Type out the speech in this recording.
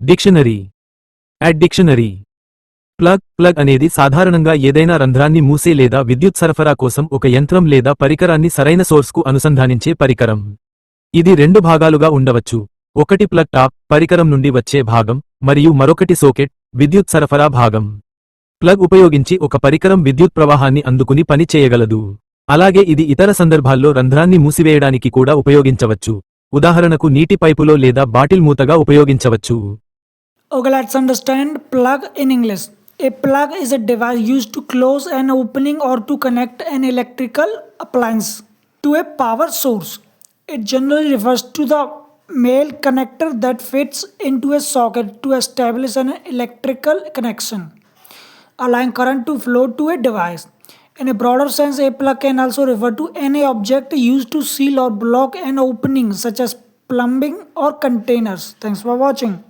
Dictionary. Add dictionary plug plug అనేది సాధారణంగా ఏదైనా రంధ్రాన్ని మూసే లేదా విద్యుత్ సరఫరా కోసం ఒక యంత్రం లేదా పరికరాన్ని సరైన సోర్స్కు అనుసంధానించే పరికరం. ఇది రెండు భాగాలుగా ఉండవచ్చు. ఒకటి ప్లగ్ టాప్ పరికరం నుండి వచ్చే భాగం మరియు మరొకటి సోకెట్ విద్యుత్ సరఫరా భాగం. ప్లగ్ ఉపయోగించి ఒక పరికరం విద్యుత్ ప్రవాహాన్ని అందుకుని పని చేయగలదు. అలాగే ఇది ఇతర సందర్భాల్లో రంధ్రాన్ని మూసివేయడానికి కూడా ఉపయోగించవచ్చు. ఉదాహరణకు నీటి పైపులో లేదా బాటిల్ మూతగా ఉపయోగించవచ్చు. Okay, let's understand plug in English. A plug is a device used to close an opening or to connect an electrical appliance to a power source. It generally refers to the male connector that fits into a socket to establish an electrical connection, allowing current to flow to a device. In a broader sense, a plug can also refer to any object used to seal or block an opening, such as plumbing or containers. Thanks for watching.